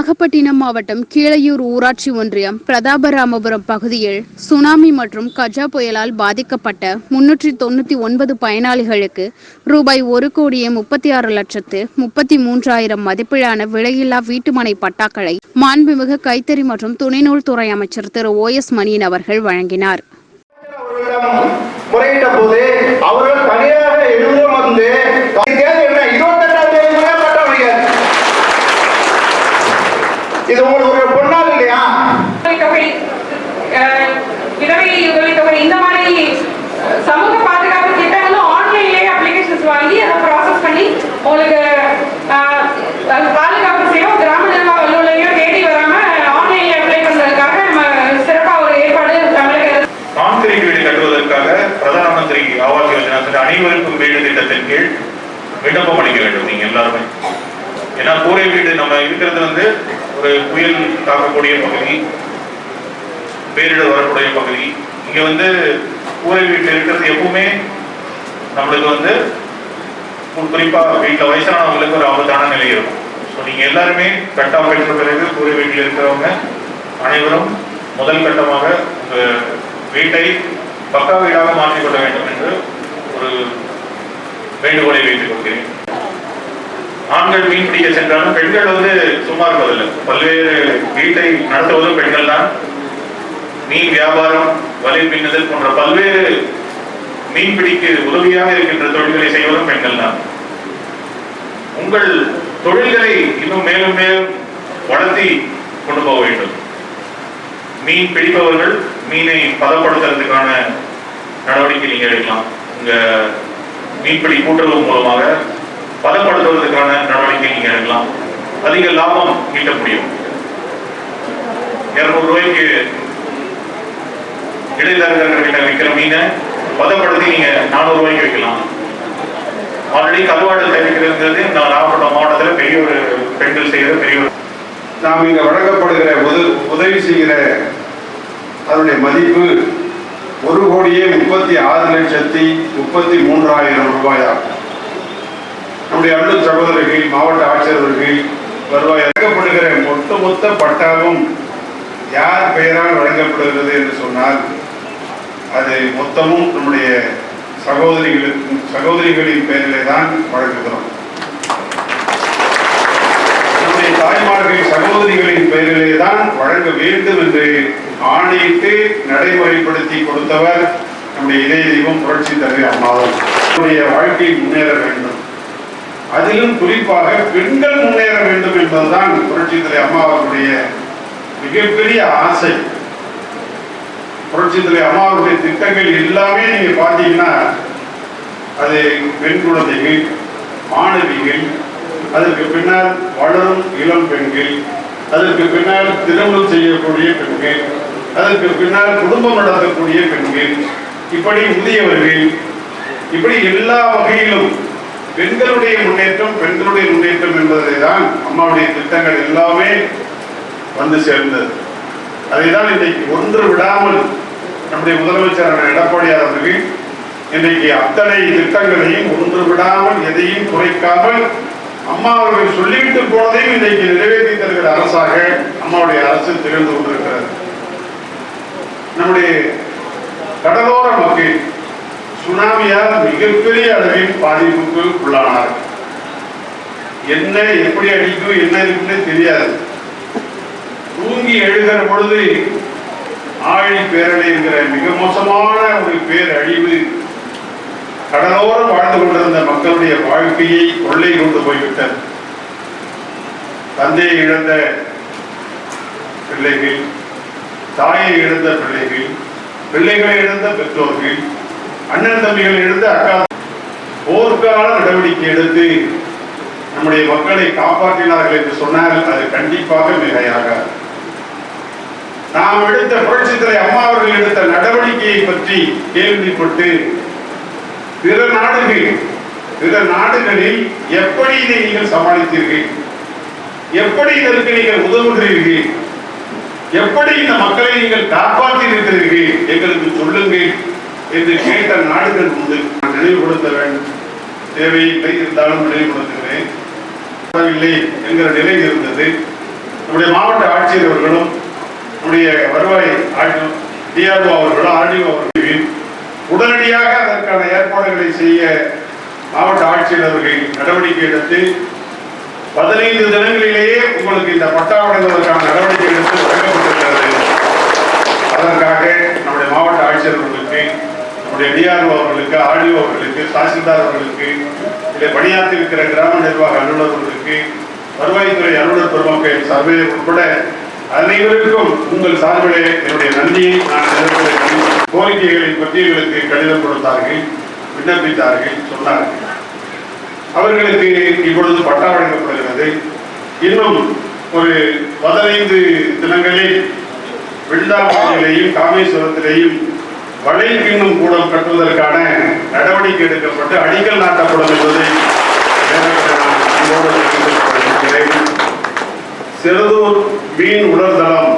நாகப்பட்டினம் மாவட்டம் கீழையூர் ஊராட்சி ஒன்றியம் பிரதாபராமபுரம் பகுதியில் சுனாமி மற்றும் கஜா புயலால் பாதிக்கப்பட்ட முன்னூற்றி தொண்ணூற்றி ஒன்பது பயனாளிகளுக்கு ரூபாய் ஒரு கோடியே முப்பத்தி ஆறு லட்சத்து முப்பத்தி மூன்றாயிரம் மதிப்பிலான விலையில்லா வீட்டுமனை பட்டாக்களை மாண்புமிகு கைத்தறி மற்றும் துணைநூல் துறை அமைச்சர் திரு ஓ எஸ் மணியன் அவர்கள் வழங்கினார். அவர்கள் தனியாக யோஜனா வீடு திட்டத்தின் கீழ் விண்ணப்பம் அளிக்க வேண்டும் நீங்க எல்லாருமே. ஏன்னா கூரை வீடு நம்ம இருக்கிறது வந்து ஒரு புயல் தாக்கக்கூடிய பகுதி பேரிடர் வரக்கூடிய பகுதி. இங்க வந்து கூரை வீட்டில் இருக்கிறது எப்பவுமே நம்மளுக்கு வந்து கு- குறிப்பா வீட்டில் வயசானவங்களுக்கு ஒரு ஆபத்தான நிலை இருக்கும். ஸோ நீங்க எல்லாருமே கட்டாக பெற்ற பிறகு கூரை வீட்டில் இருக்கிறவங்க அனைவரும் முதல் கட்டமாக உங்க வீட்டை பக்கா வீடாக மாற்றிக்கொள்ள வேண்டும் என்று ஒரு வேண்டுகோளை வைத்துக் கொள்கிறேன். ஆண்கள் மீன் பிடிக்க சென்றாலும் பெண்கள் வந்து சும்மா இருப்பதில்லை. பல்வேறு வீட்டை நடத்துவதும் பெண்கள் தான் மீன் வியாபாரம் வலை பின்னுதல் போன்ற பல்வேறு மீன்பிடிக்கு உதவியாக இருக்கின்ற தொழில்களை செய்வதும் பெண்கள் தான் உங்கள் தொழில்களை இன்னும் மேலும் மேலும் வளர்த்தி கொண்டு போக வேண்டும். மீன் பிடிப்பவர்கள் மீனை பதப்படுத்துறதுக்கான நடவடிக்கை நீங்கள் எடுக்கலாம். இந்த மீன்பிடி கூட்டுறவு மூலமாக பதப்படுத்துவதற்கான நடவடிக்கை நீங்க எடுக்கலாம். அதிக லாபம் ஈட்ட முடியும். இருநூறு ரூபாய்க்கு இடைத்தரகர்கள்கிட்ட விற்கிற மீனை பதப்படுத்தி நீங்க நானூறு ரூபாய்க்கு விற்கலாம் ஆல்ரெடி கருவாடு தயாரிக்கிறது நான் நாகப்பட்டினம் மாவட்டத்தில் பெரிய ஒரு பெண்கள் செய்கிற பெரிய ஒரு நாம் இங்க வழங்கப்படுகிற உத உதவி செய்கிற அதனுடைய மதிப்பு ஒரு கோடியே முப்பத்தி ஆறு லட்சத்தி முப்பத்தி மூன்றாயிரம் ரூபாயாகும். நம்முடைய அண்ணன் சகோதரர்கள் மாவட்ட ஆட்சியர்கள் வருவாய் வழங்கப்படுகிற மொத்த பட்டாவும் யார் பெயரால் வழங்கப்படுகிறது என்று சொன்னால் அது மொத்தமும் நம்முடைய சகோதரிகளுக்கு சகோதரிகளின் பெயரிலே தான் வழங்குகிறோம். நம்முடைய தாய்மார்கள் சகோதரிகளின் பெயரிலே தான் வழங்க வேண்டும் என்று ஆணையிட்டு நடைமுறைப்படுத்தி கொடுத்தவர் நம்முடைய இதய தெய்வம் புரட்சி தலைவி அம்மாவும். நம்முடைய வாழ்க்கை முன்னேற வேண்டும். அதிலும் குறிப்பாக பெண்கள் முன்னேற வேண்டும் என்பதுதான் புரட்சி தலைவி அம்மா அவர்களுடைய மிகப்பெரிய ஆசை. புரட்சி தலைவி அம்மா அவருடைய திட்டங்கள் எல்லாமே நீங்க பார்த்தீங்கன்னா அது பெண் குழந்தைகள் மாணவிகள் அதற்கு பின்னால் வளரும் இளம் பெண்கள் அதற்கு பின்னால் திருமணம் செய்யக்கூடிய பெண்கள் அதற்கு பின்னால் குடும்பம் நடத்தக்கூடிய பெண்கள் இப்படி முதியவர்கள் இப்படி எல்லா வகையிலும் பெண்களுடைய முன்னேற்றம் பெண்களுடைய முன்னேற்றம் என்பதை தான் அம்மாவுடைய திட்டங்கள் எல்லாமே வந்து சேர்ந்தது. அதைதான் இன்றைக்கு ஒன்று விடாமல் நம்முடைய முதலமைச்சரான எடப்பாடியார் அவர்கள் இன்றைக்கு அத்தனை திட்டங்களையும் ஒன்று விடாமல் எதையும் குறைக்காமல் அம்மா அவர்கள் சொல்லிவிட்டு போனதையும் இன்றைக்கு நிறைவேற்றி தருகிற அரசாக அம்மாவுடைய அரசு திகழ்ந்து கொண்டிருக்கிறது. நம்முடைய கடலோர மக்கள் சுனாமியால் மிகப்பெரிய அளவில் பாதிப்புக்கு உள்ளானார்கள் என்ன எப்படி அடிக்கும் என்ன இருக்குன்னு தெரியாது. தூங்கி எழுகிற பொழுது ஆழி பேரலை என்கிற மிக மோசமான ஒரு பேரழிவு கடலோரம் வாழ்ந்து கொண்டிருந்த மக்களுடைய வாழ்க்கையை கொள்ளை கொண்டு போய்விட்டது. தந்தையை இழந்த பிள்ளைகள் தாயை இழந்த பிள்ளைகள் பிள்ளைகளை இழந்த பெற்றோர்கள் அண்ணன் தம்பிகள் இழந்த அக்கா போர்க்கால நடவடிக்கை எடுத்து நம்முடைய மக்களை காப்பாற்றினார்கள் என்று சொன்னால் அது கண்டிப்பாக மிகையாகாது. நாம் எடுத்த புரட்சித்துறை அம்மா அவர்கள் எடுத்த நடவடிக்கையை பற்றி கேள்விப்பட்டு பிற நாடுகள் பிற நாடுகளில் எப்படி இதை நீங்கள் சமாளித்தீர்கள்? எப்படி இதற்கு நீங்கள் உதவுகிறீர்கள்? எப்படி இந்த மக்களை நீங்கள் காப்பாற்றி இருக்கிறீர்கள் எங்களுக்கு சொல்லுங்கள் என்று கேட்ட நாடுகள் உண்டு. நான் நினைவுபடுத்த வேண்டும். தேவையில்லை இருந்தாலும் நினைவுபடுத்துகிறேன். இல்லை என்கிற நிலை இருந்தது. நம்முடைய மாவட்ட ஆட்சியர் அவர்களும் நம்முடைய வருவாய் டிஆர்ஓ அவர்களும் ஆர்டிஓ அவர்களும் உடனடியாக அதற்கான ஏற்பாடுகளை செய்ய மாவட்ட ஆட்சியர் அவர்கள் நடவடிக்கை எடுத்து பதினைந்து தினங்களிலேயே உங்களுக்கு இந்த பட்டா வழங்குவதற்கான நடவடிக்கை எடுத்து வழங்கப்பட்டிருக்கிறது. அதற்காக நம்முடைய மாவட்ட ஆட்சியர்களுக்கு நம்முடைய டிஆர்ஓ அவர்களுக்கு ஆர்டிஓ அவர்களுக்கு தாசில்தார் அவர்களுக்கு இதில் பணியாற்றி இருக்கிற கிராம நிர்வாக அலுவலர்களுக்கு வருவாய்த்துறை அலுவலர் பெருமக்கள் சர்வே உட்பட அனைவருக்கும் உங்கள் சார்பிலே என்னுடைய நன்றியை நான் நேரத்தில் கோரிக்கைகளை பற்றி எங்களுக்கு கடிதம் கொடுத்தார்கள் விண்ணப்பித்தார்கள் சொன்னார்கள். அவர்களுக்கு இப்பொழுது பட்டா வழங்கப்படுகிறது. இன்னும் ஒரு பதினைந்து தினங்களில் விழுந்தாமலையிலேயும் காமேஸ்வரத்திலேயும் வளைக்கிண்ணும் கூடம் கட்டுவதற்கான நடவடிக்கை எடுக்கப்பட்டு அடிக்கல் நாட்டப்படும் என்பதை நேரத்தில் நான் செருதூர் மீன் உலர்தளம்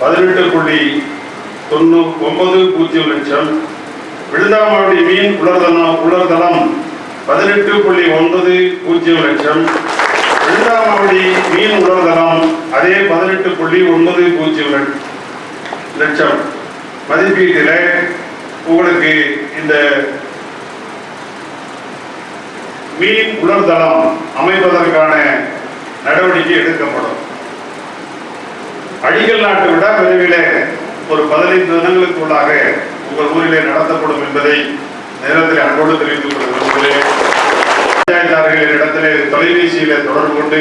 பதினெட்டு புள்ளி தொண்ணூ ஒன்பது பூஜ்ஜியம் லட்சம். விழுந்தாமலை மீன் உலர்தளம் உலர்தளம் பதினெட்டு புள்ளி ஒன்பது பூஜ்ஜியம் லட்சம். விழுந்தாமலை மீன் உலர்தளம் அதே பதினெட்டு புள்ளி ஒன்பது பூஜ்ஜியம் லட்சம். லட்சம் மதிப்பீட்டில் உங்களுக்கு இந்த மீன் உலர்தளம் அமைப்பதற்கான நடவடிக்கை எடுக்கப்படும். அடிகள் நாட்டு விட விரைவில் ஒரு பதினைந்து தினங்களுக்குள்ளாக உங்கள் ஊரிலே நடத்தப்படும் என்பதை நேரத்தில் அன்போடு தெரிவித்துக் கொள்ள விரும்புகிறேன் பஞ்சாயத்தார்கள் இடத்திலே தொலைபேசியில தொடர்பு கொண்டு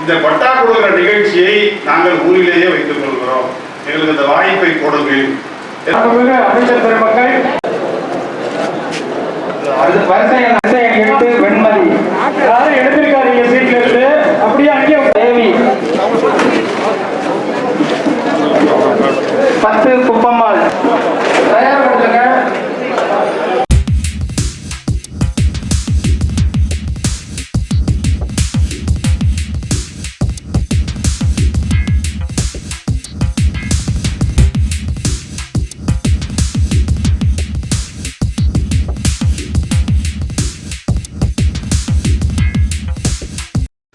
இந்த பட்டா கொடுக்கிற நிகழ்ச்சியை நாங்கள் ஊரிலேயே வைத்துக் கொள்கிறோம். எங்களுக்கு இந்த வாய்ப்பை கொடுங்கள். அமைச்சர் பெருமக்கள்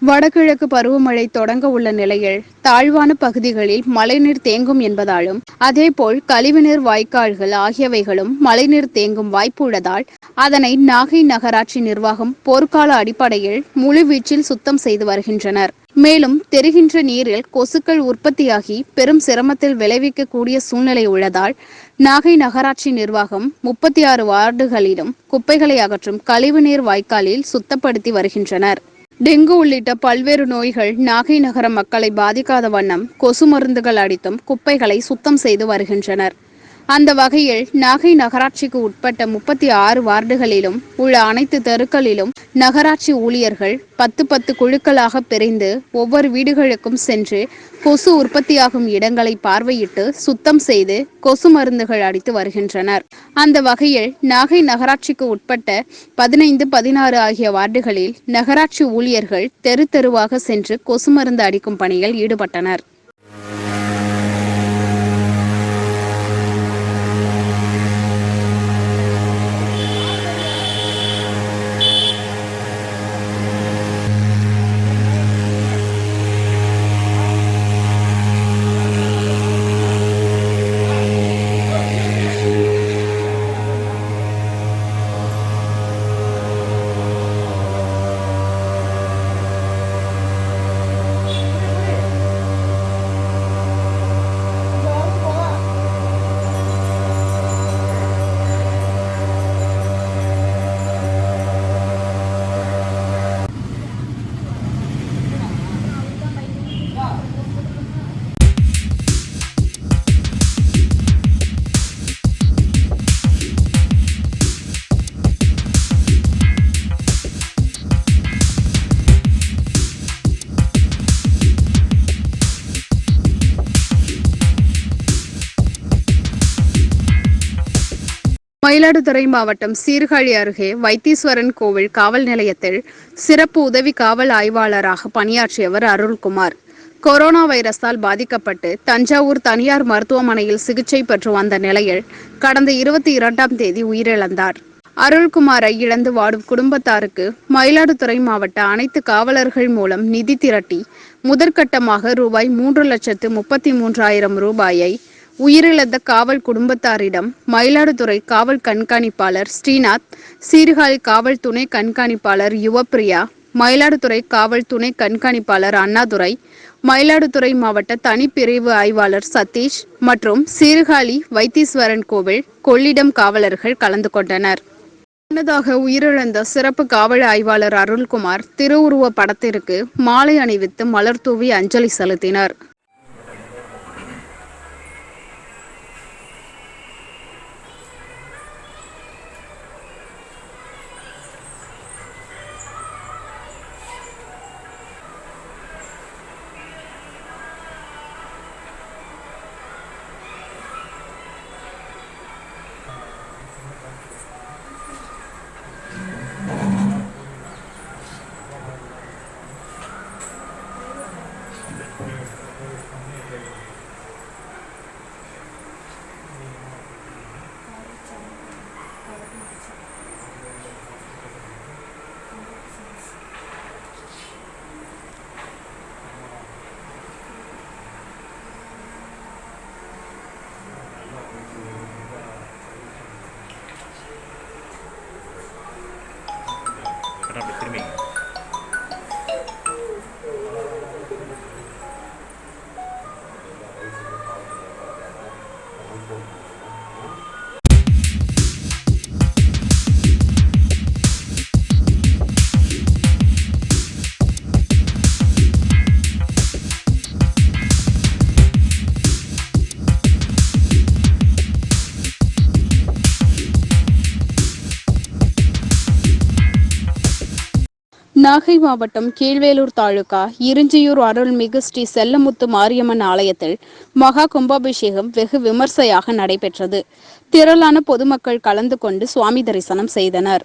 வடகிழக்கு பருவமழை தொடங்க உள்ள நிலையில் தாழ்வான பகுதிகளில் மழைநீர் தேங்கும் என்பதாலும் அதேபோல் கழிவுநீர் வாய்க்கால்கள் ஆகியவைகளும் மழைநீர் தேங்கும் வாய்ப்பு உள்ளதால் அதனை நாகை நகராட்சி நிர்வாகம் போர்க்கால அடிப்படையில் முழுவீச்சில் சுத்தம் செய்து வருகின்றனர். மேலும் தெரிகின்ற நீரில் கொசுக்கள் உற்பத்தியாகி பெரும் சிரமத்தில் விளைவிக்கக்கூடிய சூழ்நிலை உள்ளதால் நாகை நகராட்சி நிர்வாகம் முப்பத்தி ஆறு வார்டுகளிலும் குப்பைகளை அகற்றும் கழிவுநீர் வாய்க்காலில் சுத்தப்படுத்தி வருகின்றனர். டெங்கு உள்ளிட்ட பல்வேறு நோய்கள் நாகை நகர மக்களை பாதிக்காத வண்ணம் கொசு மருந்துகள் அடித்தும் குப்பைகளை சுத்தம் செய்து வருகின்றனர். அந்த வகையில் நாகை நகராட்சிக்கு உட்பட்ட முப்பத்தி ஆறு வார்டுகளிலும் உள்ள அனைத்து தெருக்களிலும் நகராட்சி ஊழியர்கள் பத்து பத்து குழுக்களாக பிரிந்து ஒவ்வொரு வீடுகளுக்கும் சென்று கொசு உற்பத்தியாகும் இடங்களை பார்வையிட்டு சுத்தம் செய்து கொசு மருந்துகள் அடித்து வருகின்றனர். அந்த வகையில் நாகை நகராட்சிக்கு உட்பட்ட பதினைந்து பதினாறு ஆகிய வார்டுகளில் நகராட்சி ஊழியர்கள் தெரு தெருவாக சென்று கொசு மருந்து அடிக்கும் பணியில் ஈடுபட்டனர். மயிலாடுதுறை மாவட்டம் சீர்காழி அருகே வைத்தீஸ்வரன் கோவில் காவல் நிலையத்தில் சிறப்பு உதவி காவல் ஆய்வாளராக பணியாற்றியவர் அருள்குமார். கொரோனா வைரஸால் பாதிக்கப்பட்டு தஞ்சாவூர் தனியார் மருத்துவமனையில் சிகிச்சை பெற்று வந்த நிலையில் கடந்த இருபத்தி இரண்டாம் தேதி உயிரிழந்தார். அருள்குமாரை இழந்து வாடும் குடும்பத்தாருக்கு மயிலாடுதுறை மாவட்ட அனைத்து காவலர்கள் மூலம் நிதி திரட்டி முதற்கட்டமாக ரூபாய் மூன்று லட்சத்து முப்பத்தி மூன்றாயிரம் ரூபாயை உயிரிழந்த காவல் குடும்பத்தாரிடம் மயிலாடுதுறை காவல் கண்காணிப்பாளர் ஸ்ரீநாத் சீர்காழி காவல் துணை கண்காணிப்பாளர் யுவப்பிரியா மயிலாடுதுறை காவல் துணை கண்காணிப்பாளர் அண்ணாதுரை மயிலாடுதுறை மாவட்ட தனிப்பிரிவு ஆய்வாளர் சதீஷ் மற்றும் சீர்காழி வைத்தீஸ்வரன் கோவில் கொள்ளிடம் காவலர்கள் கலந்து கொண்டனர். முன்னதாக உயிரிழந்த சிறப்பு காவல் ஆய்வாளர் அருள்குமார் திருவுருவ படத்திற்கு மாலை அணிவித்து மலர் தூவி அஞ்சலி செலுத்தினர். people. நாகை மாவட்டம் கீழ்வேலூர் தாலுகா இருஞ்சியூர் அருள்மிகு ஸ்ரீ செல்லமுத்து மாரியம்மன் ஆலயத்தில் மகா கும்பாபிஷேகம் வெகு விமர்சையாக நடைபெற்றது. திரளான பொதுமக்கள் கலந்து கொண்டு சுவாமி தரிசனம் செய்தனர்.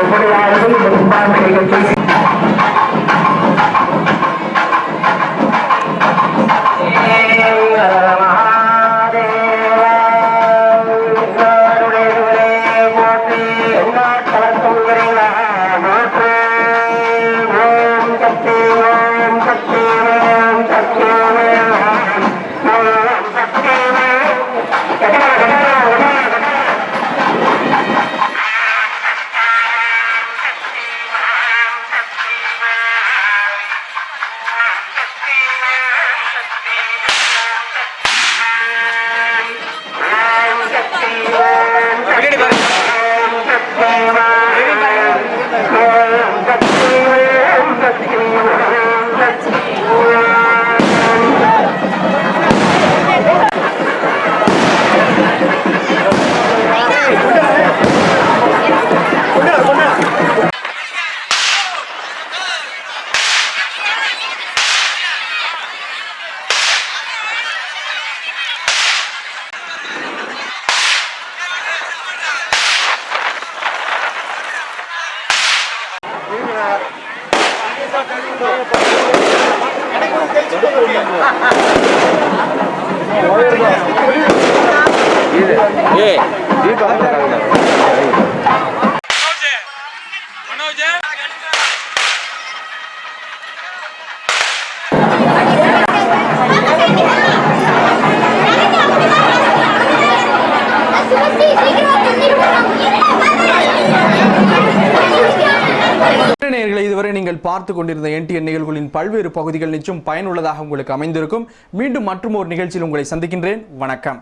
அப்படி யாரும் பெரும்பான்மைகள் பேசி இதுவரை நீங்கள் பார்த்து கொண்டிருந்த என்டிஎன் நிகழ்வுகளின் பல்வேறு பகுதிகள் நிச்சயம் பயனுள்ளதாக உங்களுக்கு அமைந்திருக்கும். மீண்டும் மற்றும் ஒரு நிகழ்ச்சியில் உங்களை சந்திக்கின்றேன். வணக்கம்.